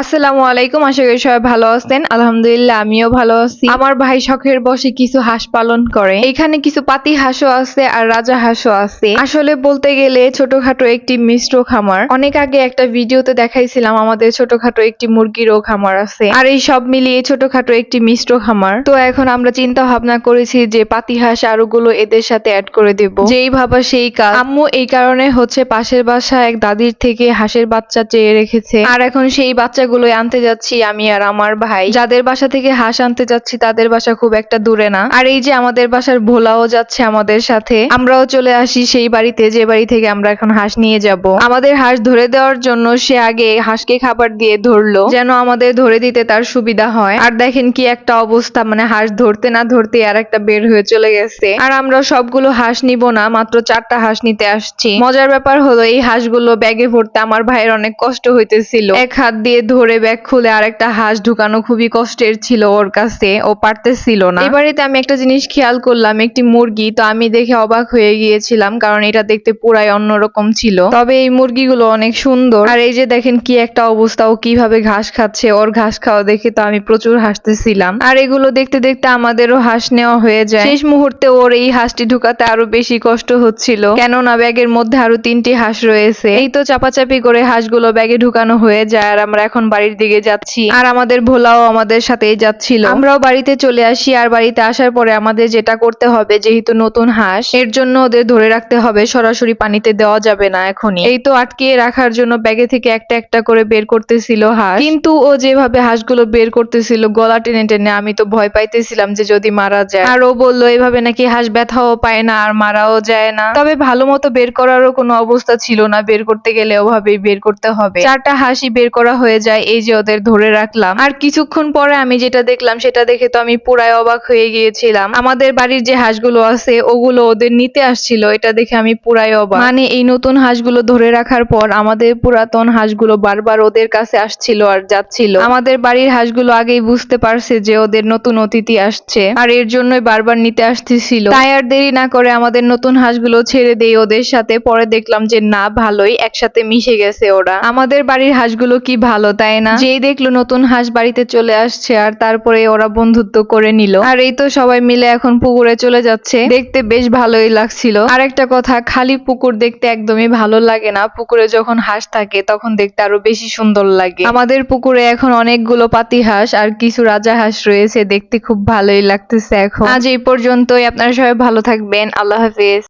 আসসালামু আলাইকুম, আশা করি সবাই ভালো আছেন। আলহামদুলিল্লাহ, আমিও ভালো আছি। আমার ভাই শখের বসে কিছু হাঁস পালন করে। এখানে কিছু পাতি হাঁসও আছে আর রাজা হাঁসও আছে। আসলে বলতে গেলে ছোটখাটো একটি মিশ্র খামার। অনেক আগে একটা ভিডিওতে দেখাইছিলাম আমাদের ছোটখাটো একটি মুরগিরও খামার আছে। আর এই সব মিলিয়ে ছোটখাটো একটি মিশ্র খামার। তো এখন আমরা চিন্তা ভাবনা করেছি যে পাতি হাঁস আরোগুলো এদের সাথে অ্যাড করে দেব। যেই ভাবা সেই কাজ। আম্মু এই কারণে হচ্ছে পাশের বাসা এক দাদির থেকে হাঁসের বাচ্চা চেয়ে রেখেছে। আর এখন সেই বাচ্চাগুলো আনতে যাচ্ছি আমি আর আমার ভাই। যাদের বাসা থেকে হাঁস আনতে যাচ্ছি, তাদের বাসা খুব একটা দূরে না। আর এই যে আমাদের বাসার ভোলাও যাচ্ছে আমাদের সাথে, আমরাও চলে আসি সেই বাড়িতে, যে বাড়ি থেকে আমরা এখন হাঁস নিয়ে যাব। আমাদের হাঁস ধরে দেওয়ার জন্য সে আগে হাঁসকে খাবার দিয়ে ধরলো, যেন আমাদের ধরে দিতে তার সুবিধা হয়। আর দেখেন কি একটা অবস্থা মানে হাঁস ধরতে না ধরতে আর একটা বের হয়ে চলে গেছে। আর আমরা সবগুলো হাঁস নিব না, মাত্র চারটা হাঁস নিতে আসছি। মজার ব্যাপার হলো, এই হাঁসগুলো ব্যাগে ভরতে আমার ভাইয়ের অনেক কষ্ট হইতেছিল। এক হাত দিয়ে ধরে ব্যাগ খুলে আরেকটা হাঁস ঢুকানো খুবই কষ্টের ছিল ওর কাছে, ও পারতেছিল না। এবারেতে আমি একটা জিনিস খেয়াল করলাম, একটি মুরগি, তো আমি দেখে অবাক হয়ে গিয়েছিলাম, কারণ এটা দেখতে পুরাই অন্যরকম ছিল। তবে এই মুরগিগুলো অনেক সুন্দর। আর এই যে দেখেন কি একটা অবস্থা, ও কীভাবে ঘাস খাচ্ছে, ওর ঘাস খাওয়া দেখে তো আমি প্রচুর হাসতেছিলাম। আর এগুলো দেখতে দেখতে আমাদেরও হাঁস নেওয়া হয়ে যায়। শেষ মুহূর্তে ওর এই হাঁসটি ঢুকাতে আরও বেশি কষ্ট হচ্ছিল। কেননা ব্যাগের মধ্যে আরও তিনটি হাঁস রয়েছে। এই তো চাপাচাপি করে হাঁসগুলো ব্যাগে ঢুকানো হয়ে যায়, আর আমরা এখন বাড়ির দিকে যাচ্ছি। আর আমাদের ভোলাও আমাদের সাথেই যাচ্ছিল। আমরাও বাড়িতে চলে আসি আর বাড়িতে আসার পরে আমাদের যেটা করতে হবে, যেহেতু নতুন হাঁস, এর জন্য ওদের ধরে রাখতে হবে, সরাসরি পানিতে দেওয়া যাবে না এখনই। এই তো আটকিয়ে রাখার জন্য ব্যাগে থেকে একটা একটা করে বের করতেছিল হাঁস। কিন্তু ও যেভাবে হাঁসগুলো বের করতেছিল, গলা টেনে টেনে আমি তো ভয় পাইতেছিলাম যে যদি মারা যায়। আর ও বলল, এভাবে নাকি হাঁস ব্যথাও পায় না আর মারাও যায় না। তবে ভালো মতো বের করারও কোনো অবস্থা ছিল না। বের করতে গেলে ওভাবেই বের করতে হবে। চারটা হাঁসই বের করা হয়ে যায়, এই যে ওদের ধরে রাখলাম। আর কিছুক্ষণ পরে আমি যেটা দেখলাম, সেটা দেখে তো আমি পুরাই অবাক হয়ে গিয়েছিলাম। আমাদের বাড়ির যে হাঁসগুলো আছে, ওগুলো ওদের নিতে আসছিল। এটা দেখে আমি পুরাই অবাক। মানে এই নতুন হাঁসগুলো ধরে রাখার পর আমাদের পুরাতন হাঁসগুলো বারবার ওদের কাছে আসছিল আর যাচ্ছিল। আমাদের বাড়ির হাঁসগুলো আগেই বুঝতে পারছে যে ওদের নতুন অতিথি আসছে আর এর জন্যই বারবার নিতে আসতেছিল। তাই আর দেরি না করে আমাদের নতুন হাঁসগুলো ছেড়ে দেই ওদের সাথে। পরে দেখলাম যে, না, ভালোই, একসাথে মিশে গেছে ওরা। আমাদের বাড়ির হাঁসগুলো কি ভালো? তাই না। যেই দেখল নতুন হাঁস বাড়িতে চলে আসছে আর তারপরে ওরা বন্ধুত্ব করে নিল। আর এই তো সবাই মিলে এখন পুকুরে চলে যাচ্ছে। দেখতে বেশ ভালোই লাগছিল। আর একটা কথা, খালি পুকুর দেখতে একদমই ভালো লাগে না। পুকুরে যখন হাঁস থাকে, তখন দেখতে আরও বেশি সুন্দর লাগে। আমাদের পুকুরে এখন অনেকগুলো পাতি হাঁস আর কিছু রাজা হাঁস রয়েছে। দেখতে খুব ভালোই লাগতেছে এখন। আজ এই পর্যন্তই। আপনারা সবাই ভালো থাকবেন। আল্লাহ হাফেজ।